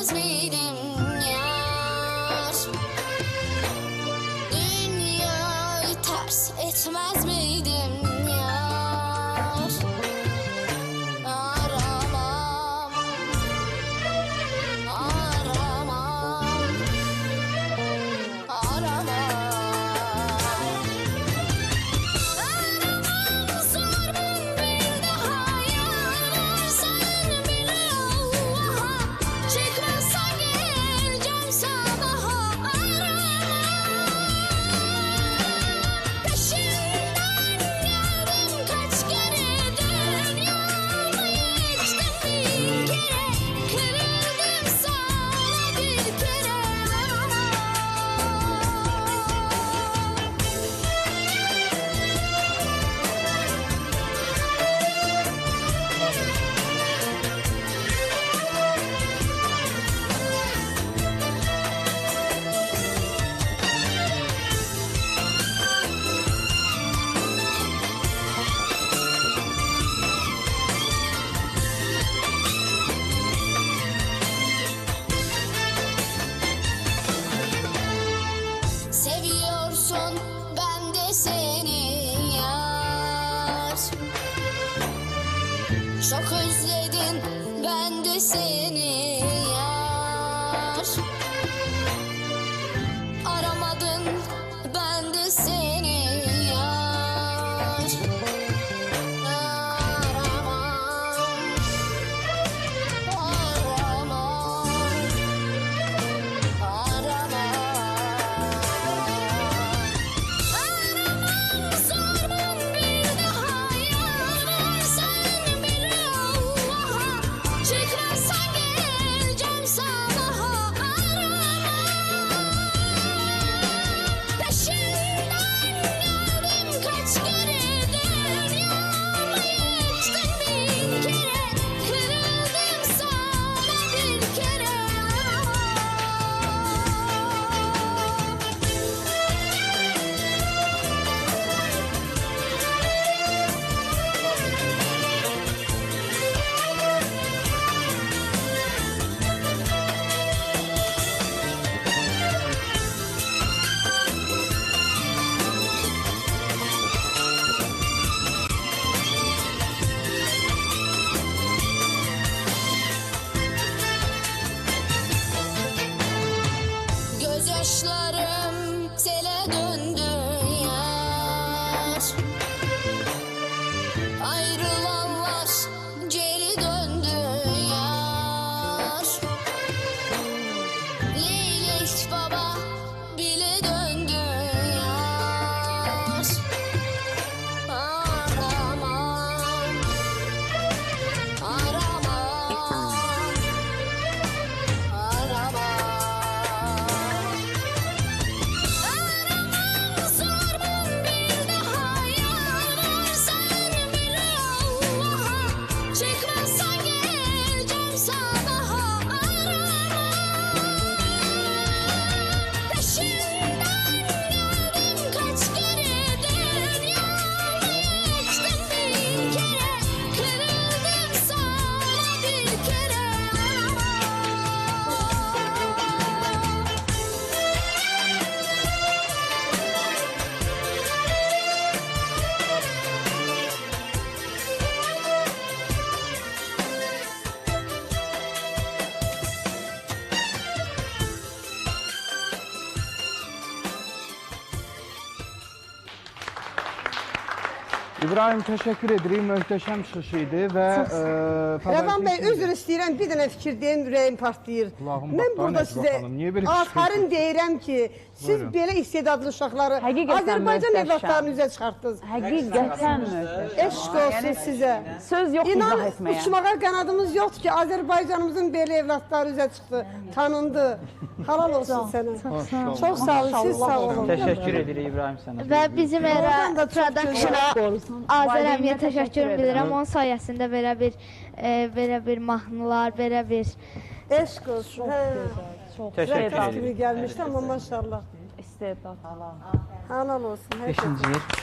etmez miydim yar? Dünyayı ters etmez miydim özledim ben de seni yar. Aramadın ben de seni yar döndü İbrahim teşekkür ederim. Möhtəşəm çıxış idi və e, Rəvan bəy, üzr istəyirəm, bir dənə fikir deyim, ürəyim partlayır. Qulağım Mən burada sizə kişniyorsunuz? deyirəm ki, siz Buyurun. belə istedadlı uşaqları Həqiqətən Azərbaycan evlatlarını üzə çıxartdınız. Həqiqətən. Eşq olsun sizə. Söz yox İnan, izah etməyə. uçmağa qanadımız yoxdur ki, Azərbaycanımızın belə evlatları üzə çıxdı, tanındı. Halal olsun sənə. Çox sağ olun, siz sağ olun. Təşəkkür edirik İbrahim sənə. Və bizim çox production-a Valideynə Azərəmiyə təşəkkür edirəm. Onun sayəsində belə bir e, belə bir mahnılar, belə bir Eşq olsun. Hə. Təşəkkür Rəqs edirik. kimi gəlmişdi amma maşallah. İstedad. Halal olsun. Beşinci yer.